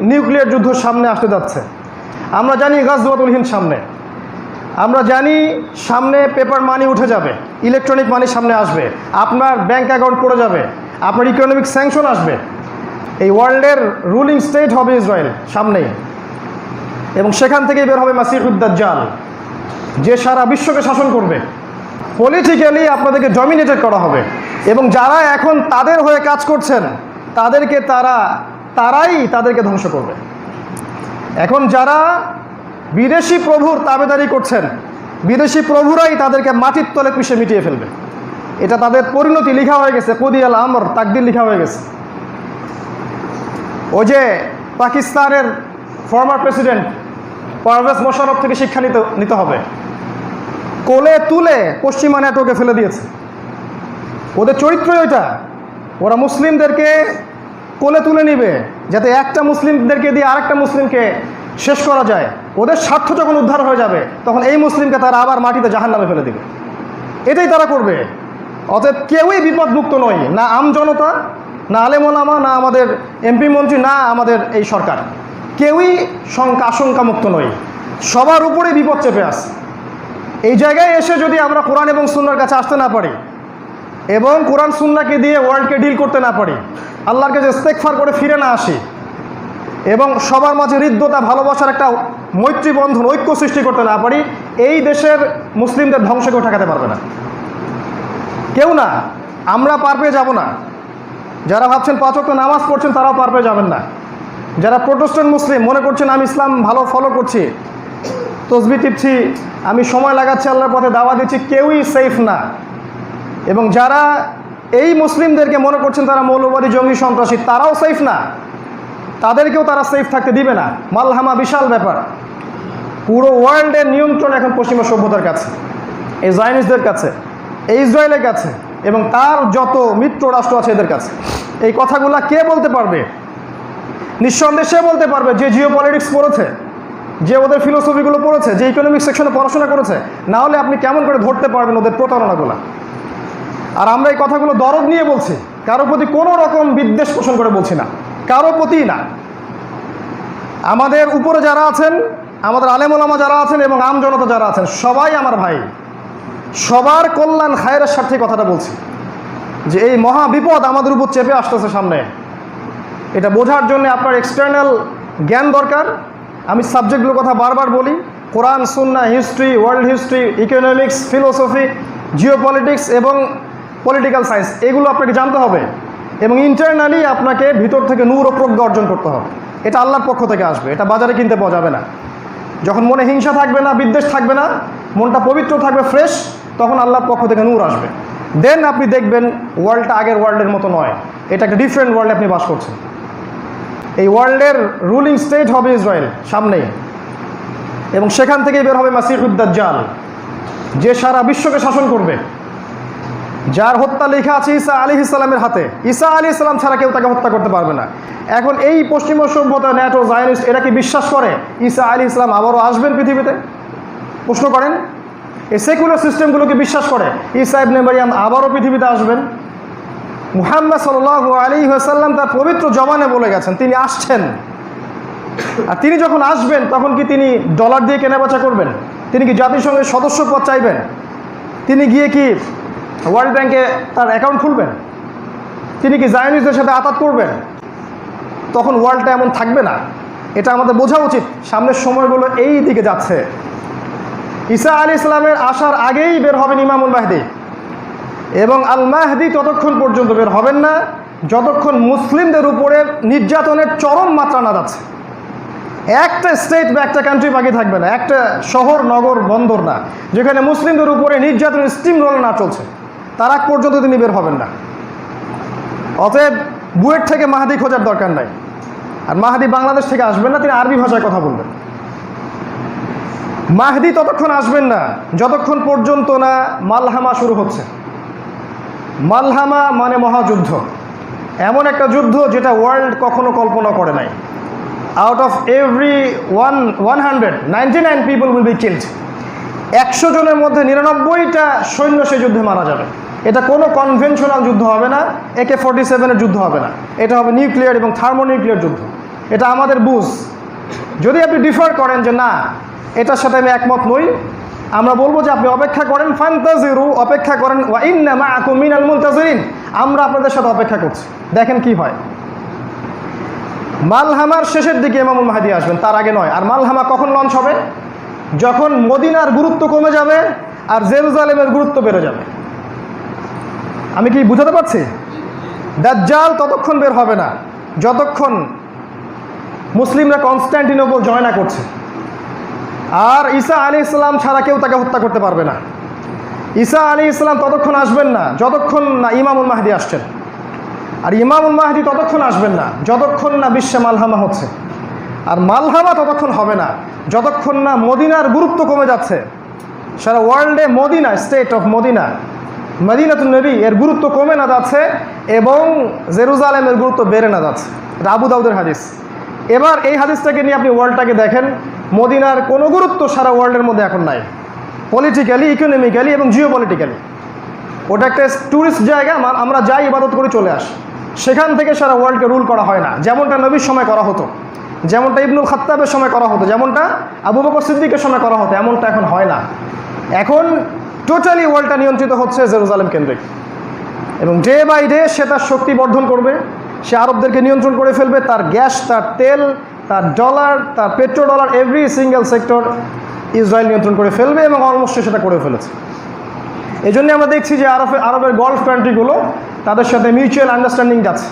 Nuclear যুদ্ধ সামনে আসতে যাচ্ছে। আমরা জানি গাজওয়াতুল হিন্দ সামনে। আমরা জানি সামনে পেপার মানি উঠে যাবে ইলেকট্রনিক মানি সামনে আসবে, আপনার ব্যাংক অ্যাকাউন্ট পড়ে যাবে, আপনার ইকোনমিক স্যাংশন আসবে। এই ওয়ার্ল্ডের রুলিং স্টেট হবে ইসরায়েল সামনেই। এবং সেখান থেকেই বের হবে মাসিহুদ্দাজ্জাল যে সারা বিশ্বকে শাসন করবে। পলিটিক্যালি আপনাদেরকে ডমিনেটেড করা হবে। এবং যারা এখন তাদের হয়ে কাজ করছেন, তাদেরকে তারা তারাই তাদেরকে ধ্বংস করবে। এখন যারা বিদেশি প্রভুর তাবেদারি করছেন, বিদেশি প্রভুরাই তাদেরকে মাটির তলে পিষে মিটিয়ে ফেলবে। এটা তাদের পরিণতি লিখা হয়ে গেছে কদিয়াল আমর তাকদির লেখা হয়ে গেছে। ও যে পাকিস্তানের ফর্মার প্রেসিডেন্ট পারভেজ মোশারফ থেকে শিক্ষা নিতে নিতে হবে। কোলে তুলে পশ্চিমা নেটওয়ার্কে ফেলে দিয়েছে। ওদের চরিত্রই ওইটা। ওরা মুসলিমদেরকে কোলে তুলে নিবে, যাতে একটা মুসলিমদেরকে দিয়ে আরেকটা মুসলিমকে শেষ করা যায়। ওদের স্বার্থ যখন উদ্ধার হয়ে যাবে, তখন এই মুসলিমকে তারা আবার মাটিতে জাহান নামে ফেলে দেবে। এটাই তারা করবে। অতএব কেউই বিপদমুক্ত নয়, না আম জনতা, না আলেমোলামা না আমাদের এমপি মন্ত্রী, না আমাদের এই সরকার। কেউই শঙ্কা আশঙ্কামুক্ত নয়। সবার উপরে বিপদ চেপে আস এই জায়গায় এসে যদি আমরা কোরআন এবং সুন্নার কাছে আসতে না পারি, এবং কোরআন সুন্নাকে দিয়ে ওয়ার্ল্ডকে ডিল করতে না পারি আল্লাহর কাছে ইস্তেকফার করে ফিরে না আসি। এবং সবার মাঝে হৃদ্যতা, ভালোবাসার একটা মৈত্রী বন্ধন, ঐক্য সৃষ্টি করতে না পারি, এই দেশের মুসলিমদের ধ্বংস কেউ ঠেকাতে পারবে না। কেউ না, আমরা পার পেয়ে যাব না। যারা ভাবছেন পাঁচ ওয়াক্ত নামাজ পড়ছেন, তারাও পার পেয়ে যাবেন না। যারা প্রোটেস্ট্যান্ট মুসলিম মনে করছেন আমি ইসলাম ভালো ফলো করছি, তসবি টিপছি, আমি সময় লাগাচ্ছি আল্লাহর পথে, দাওয়া দিচ্ছি, কেউই সেফ না। এবং যারা এই মুসলিমদেরকে মনে করছেন তারা মৌলবাদী জঙ্গি সন্ত্রাসী, তারাও সেফ না। তাদেরকেও তারা সেফ থাকতে দিবে না। মালহামা বিশাল ব্যাপার। পুরো ওয়ার্ল্ডের নিয়ন্ত্রণ এখন পশ্চিমা সভ্যতার কাছে এই জাইনিসদের কাছে এই ইসরায়েলের কাছে এবং তার যত মিত্র রাষ্ট্র আছে এদের কাছে। এই কথাগুলা কে বলতে পারবে? নিঃসন্দেহে সে বলতে পারবে যে জিও পলিটিক্স পড়েছে, যে ওদের ফিলোসফিগুলো পড়েছে, যে ইকোনমিক সেকশনে পড়াশোনা করেছে। না হলে আপনি কেমন করে ধরতে পারবেন ওদের প্রতারণাগুলো? আর আমরা এই কথাগুলো দরদ নিয়ে বলছি, কারও প্রতি কোনো রকম বিদ্বেষ পোষণ করে বলছি না, কারও প্রতি না। আমাদের উপরে যারা আছেন, আমাদের আলেমুলামা যারা আছেন এবং আম জনতা যারা আছেন, সবাই আমার ভাই। সবার কল্যাণ খায়ের স্বার্থে কথাটা বলছি। যে এই মহা বিপদ আমাদের উপর চেপে আসতেছে সামনে। এটা বোঝার জন্য আপনার এক্সটার্নাল জ্ঞান দরকার। আমি সাবজেক্টগুলোর কথা বারবার বলি, কোরআন সুন্না history world history economics philosophy geopolitics এবং পলিটিক্যাল সায়েন্স এগুলো আপনাকে জানতে হবে এবং ইন্টারনালি আপনাকে ভিতর থেকে নূর ও প্রজ্ঞা অর্জন করতে হবে। এটা আল্লাহর পক্ষ থেকে আসবে, এটা বাজারে কিনতে পাওয়া যাবে না। যখন মনে হিংসা থাকবে না, বিদ্বেষ থাকবে না, মনটা পবিত্র থাকবে ফ্রেশ তখন আল্লাহর পক্ষ থেকে নূর আসবে। দেন আপনি দেখবেন ওয়ার্ল্ডটা আগের ওয়ার্ল্ডের মতো নয়, এটা একটা ডিফারেন্ট ওয়ার্ল্ডে আপনি বাস করছেন। এই ওয়ার্ল্ডের রুলিং স্টেট হবে ইসরায়েল সামনেই। এবং সেখান থেকেই বের হবে মাসিহুদ্দাজ্জাল যে সারা বিশ্বকে শাসন করবে। যার হত্যা লেখা আছে ঈসা আলী ইসলামের হাতে। ঈসা আলী ইসলাম ছাড়া কেউ তাকে হত্যা করতে পারবে না। এখন এই পশ্চিমা সভ্যতা ন্যাটো জায়নিস্ট, এরা কি বিশ্বাস করে ঈসা আলী ইসলাম আবারও আসবেন পৃথিবীতে? প্রশ্ন করেন। এই সেকুলার সিস্টেমগুলোকে বিশ্বাস করে? ঈসা ইবনে আবারও পৃথিবীতে আসবেন। মুহাম্মদ সাল আলী হাসাল্লাম তার পবিত্র জবানে বলে গেছেন, তিনি আসছেন। আর তিনি যখন আসবেন, তখন কি তিনি ডলার দিয়ে কেনাবেচা করবেন? তিনি কি জাতিসংঘের সদস্য পদ চাইবেন? তিনি গিয়ে কি ওয়ার্ল্ড ব্যাংকে তার অ্যাকাউন্ট খুলবেন। তিনি কি জায়নিসদের সাথে আতাত করবেন? তখন ওয়ার্ল্ডটা এমন থাকবে না। এটা আমাদের বোঝা উচিত। সামনের সময়গুলো এই দিকে যাচ্ছে। ঈসা আলী ইসলামের আসার আগেই বের হবেন ইমামুল মাহদি। এবং আল মাহদি ততক্ষণ পর্যন্ত বের হবেন না। যতক্ষণ মুসলিমদের উপরে নির্যাতনের চরম মাত্রা না যাচ্ছে। একটা স্টেট বা একটা কান্ট্রি বাকি থাকবে না। একটা শহর, নগর, বন্দর না। যেখানে মুসলিমদের উপরে নির্যাতনের স্টিম রোল না চলছে। তার আগ পর্যন্ত তিনি বের হবেন না। অতএব বুয়েট থেকে মাহাদি খোঁজার দরকার নাই। আর মাহাদি বাংলাদেশ থেকে আসবেন না, তিনি আরবি ভাষায় কথা বলবেন। মাহদি ততক্ষণ আসবেন না, যতক্ষণ পর্যন্ত না মালহামা শুরু হচ্ছে। মালহামা মানে মহাযুদ্ধ। এমন একটা যুদ্ধ যেটা ওয়ার্ল্ড কখনো কল্পনা করে নাই। Out of every one one hundred, ninety nine people will be killed. একশো জনের মধ্যে নিরানব্বইটা সৈন্য সেই যুদ্ধে মারা যাবে। এটা কোনো কনভেনশনাল যুদ্ধ হবে না একে ফর্টি সেভেনের যুদ্ধ হবে না। এটা হবে নিউক্লিয়ার এবং থার্মোনিউক্লিয়ার যুদ্ধ। এটা আমাদের বুঝ। যদি আপনি ডিফার করেন যে না, এটার সাথে আমি একমত নই, আমরা বলব যে আপনি অপেক্ষা করেন, ফান্তাজিরু, অপেক্ষা করেন, ওয়া ইন্না মাআকুম মিনাল মুনতাজিরিন। আমরা আপনাদের সাথে অপেক্ষা করছি। দেখেন কি হয়। মালহামার শেষের দিকে ইমামুল মাহাদি আসবেন, তার আগে নয়। আর মালহামা কখন লঞ্চ হবে? যখন মদিনার গুরুত্ব কমে যাবে আর জেরুজালেমের গুরুত্ব বেড়ে যাবে। আমি কি বুঝাতে পারছি? দাজ্জাল ততক্ষণ বের হবে না, যতক্ষণ মুসলিমরা কনস্ট্যান্টিনোপল জয় না করছে। আর ঈসা আলী ইসলাম ছাড়া কেউ তাকে হত্যা করতে পারবে না। ঈসা আলী ইসলাম ততক্ষণ আসবেন না, যতক্ষণ না ইমামুল মাহদি আসছেন। আর ইমামুল মাহদি ততক্ষণ আসবেন না, যতক্ষণ না বিশ্বে মালহামা হচ্ছে। আর মালহামা ততক্ষণ হবে না, যতক্ষণ না মদিনার গুরুত্ব কমে যাচ্ছে। সারা ওয়ার্ল্ডে মদিনা, স্টেট অফ মদিনা। মদিনাতুল নবী, এর গুরুত্ব কমে না যাচ্ছে এবং জেরুজালেমের গুরুত্ব বেড়ে না যাচ্ছে। আবু দাউদের হাদিস। এবার এই হাদিসটাকে নিয়ে আপনি ওয়ার্ল্ডটাকে দেখেন। মদিনার কোনো গুরুত্ব সারা ওয়ার্ল্ডের মধ্যে এখন নাই। পলিটিক্যালি ইকোনমিক্যালি এবং জিও পলিটিক্যালি ওটা একটা ট্যুরিস্ট জায়গা আমরা যাই, ইবাদত করে, চলে আসি। সেখান থেকে সারা ওয়ার্ল্ডকে রুল করা হয় না। যেমনটা নবীর সময় করা হতো। যেমনটা ইবনুল খাত্তাবের সময় করা হতো। যেমনটা আবু বকর সিদ্দিকের সময় করা হতো। এমনটা এখন হয় না। এখন টোটালি ওয়ার্ল্ডটা নিয়ন্ত্রিত হচ্ছে জেরুজালেম কেন্দ্রিক। এবং ডে বাই ডে সে তার শক্তি বর্ধন করবে, সে আরবদেরকে নিয়ন্ত্রণ করে ফেলবে, তার গ্যাস, তার তেল, তার ডলার তার petrodollar every single sector Israel নিয়ন্ত্রণ করে ফেলবে এবং অলমোস্ট সেটা করে ফেলেছে। এই জন্য আমরা দেখছি যে আরবে আরবের গল্ফ কান্ট্রিগুলো তাদের সাথে মিউচুয়াল আন্ডারস্ট্যান্ডিং যাচ্ছে।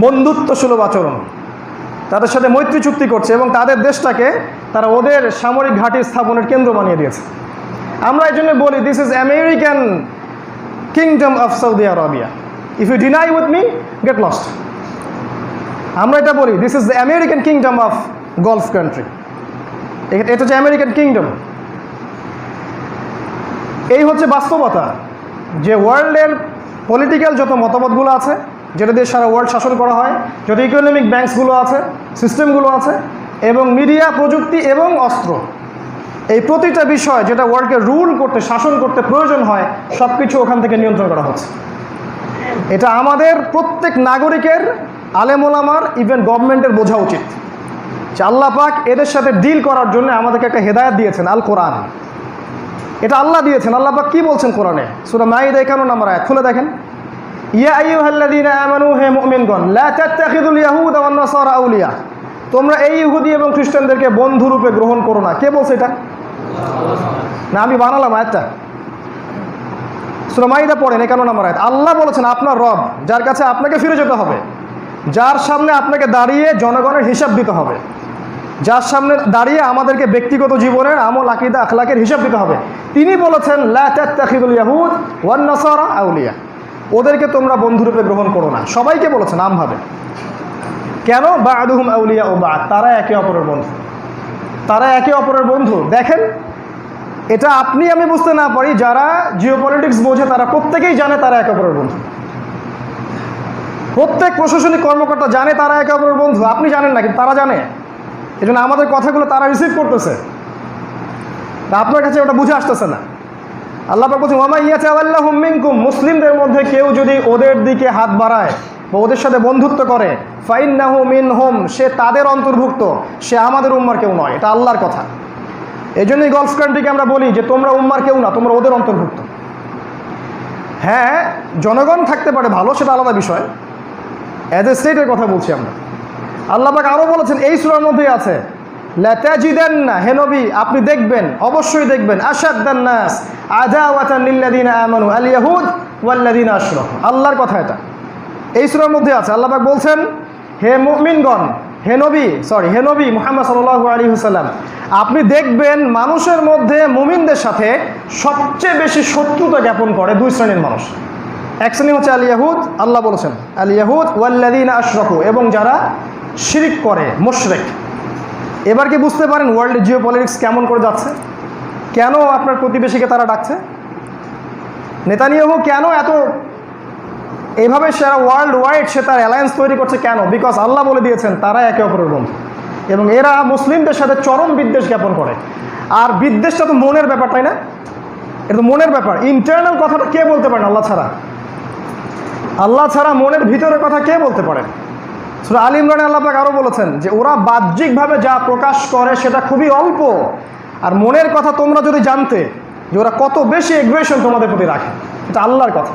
বন্ধুত্ব সুলভ আচরণ। তাদের সাথে মৈত্রী চুক্তি করছে এবং তাদের দেশটাকে তারা ওদের সামরিক ঘাঁটি স্থাপনের কেন্দ্র বানিয়ে দিয়েছে। আমরা এই জন্য বলি this is American kingdom of Saudi Arabia if you deny with me get lost আমরা এটা বলি this is the American kingdom of Gulf country এটা হচ্ছে আমেরিকান কিংডম এই হচ্ছে বাস্তবতা, যে ওয়ার্ল্ডের পলিটিক্যাল যত মতামতগুলো আছে, যেটা দিয়ে সারা ওয়ার্ল্ড শাসন করা হয়, যত ইকোনমিক ব্যাংকসগুলো আছে সিস্টেমগুলো আছে, এবং মিডিয়া প্রযুক্তি এবং অস্ত্র। এই প্রতিটা বিষয় যেটা ওয়ার্ল্ডকে রুল করতে, শাসন করতে প্রয়োজন হয় সব কিছু ওখান থেকে নিয়ন্ত্রণ করা হচ্ছে। এটা আমাদের প্রত্যেক নাগরিকের আলেমোলামার ইভেন গভর্নমেন্টের বোঝা উচিত। যে আল্লাহ পাক এদের সাথে ডিল করার জন্য আমাদেরকে একটা হেদায়ত দিয়েছেন আল কোরআন এটা আল্লাহ দিয়েছেন। আল্লাহ পাক কি বলছেন কোরআনে? সুরা মাইদা কেন নাম্বার এক খুলে দেখেন। হে আউলিয়া। তোমরা এই ইহুদি এবং খ্রিস্টানদেরকে বন্ধুরূপে গ্রহণ করো না। কে বলছে এটা? না, আমি বানালাম আয়াতটা। সুরা মাইদা পড়েন একান্ন নম্বর আয়াত। আল্লাহ বলেছেন, আপনার রব, যার কাছে আপনাকে ফিরে যেতে হবে, যার সামনে আপনাকে দাঁড়িয়ে জনগণের হিসাব দিতে হবে, যার সামনে দাঁড়িয়ে আমাদেরকে ব্যক্তিগত জীবনের আমল, আকিদা, আখলাকের হিসাব দিতে হবে, তিনি বলেছেন আউলিয়া। ওদেরকে তোমরা বন্ধুরূপে গ্রহণ করো না। সবাইকে বলেছেন, আমভাবে। কেন? বা আদুহুম আউলিয়া ও বা তারা একে অপরের বন্ধু। তারা একে অপরের বন্ধু। দেখেন এটা আপনি, আমি বুঝতে না পারি, যারা জিও পলিটিক্স বোঝে, তারা প্রত্যেকেই জানে তারা একে অপরের বন্ধু। প্রত্যেক প্রশাসনিক কর্মকর্তা জানে তারা একে অপরের বন্ধু, আপনি জানেন না, কিন্তু তারা জানে। এই আমাদের কথাগুলো তারা রিসিভ করতেছে। আপনার কাছে ওটা বুঝে আসতেছে না। আল্লাহ বলছেন ওয়ামা ইয়াচা আল্লাহ মিনকুম মুসলিমদের মধ্যে কেউ যদি ওদের দিকে হাত বাড়ায় বা ওদের সাথে বন্ধুত্ব করে, ফাইন্নাহু মিন হোম সে তাদের অন্তর্ভুক্ত, সে আমাদের উম্মার কেউ নয়, এটা আল্লাহর কথা। এই জন্যই গলফ কান্ট্রিকে আমরা বলি যে তোমরা উম্মার কেউ না, তোমরা ওদের অন্তর্ভুক্ত। হ্যাঁ জনগণ থাকতে পারে ভালো, সেটা আলাদা বিষয়। অ্যাজ এ স্টেটের কথা বলছি আমরা। আল্লাপাক আরও বলেছেন, এই সুরার মধ্যেই আছে লাতাজিদেন না হে নবী, আপনি দেখবেন, অবশ্যই দেখবেন আসাদ্দান নাস, আদাওয়াতান লিল্লাযিনা আমানু, আল ইয়াহুদ ওয়াল্লাযিনা আশরাকু। আল্লাহর কথা এটা। এই সুরার মধ্যে আছে। আল্লাপাক বলছেন, হে মুমিনগণ হে নবী সরি হেনবি মোহাম্মদ সাল্লাল্লাহু আলাইহি ওয়াসাল্লাম, আপনি দেখবেন মানুষের মধ্যে মুমিনদের সাথে সবচেয়ে বেশি শত্রুতা জ্ঞাপন করে দুই শ্রেণির মানুষ। এক শ্রেণি হচ্ছে আল ইয়াহুদ, আল্লাহ বলেছেন, আল ইয়াহুদ ওয়াল্লাদিন আশরফু এবং যারা শিরিক করে, মুশরেক। এবার কি বুঝতে পারেন ওয়ার্ল্ডে জিও পলিটিক্স কেমন করে যাচ্ছে? কেন আপনার প্রতিবেশীকে তারা ডাকছে? নেতানিয়াহু কেন এত এইভাবে সারা ওয়ার্ল্ড ওয়াইড সে তার অ্যালায়েন্স তৈরি করছে কেন? বিকজ আল্লাহ বলে দিয়েছেন তারা একে অপরের বন্ধু। এবং এরা মুসলিমদের সাথে চরম বিদ্বেষ জ্ঞাপন করে। আর বিদ্বেষটা তো মনের ব্যাপার, তাই না? এটা তো মনের ব্যাপার। ইন্টারনাল কথাটা কে বলতে পারেন আল্লাহ ছাড়া? আল্লাহ ছাড়া মনের ভিতরের কথা কে বলতে পারেন সুরা আলী ইমরানে আল্লাহ পাক আরও বলেছেন যে, ওরা বাহ্যিকভাবে যা প্রকাশ করে সেটা খুবই অল্প। আর মনের কথা তোমরা যদি জানতে, যে ওরা কত বেশি এগ্রেশন তোমাদের প্রতি রাখে, এটা আল্লাহর কথা।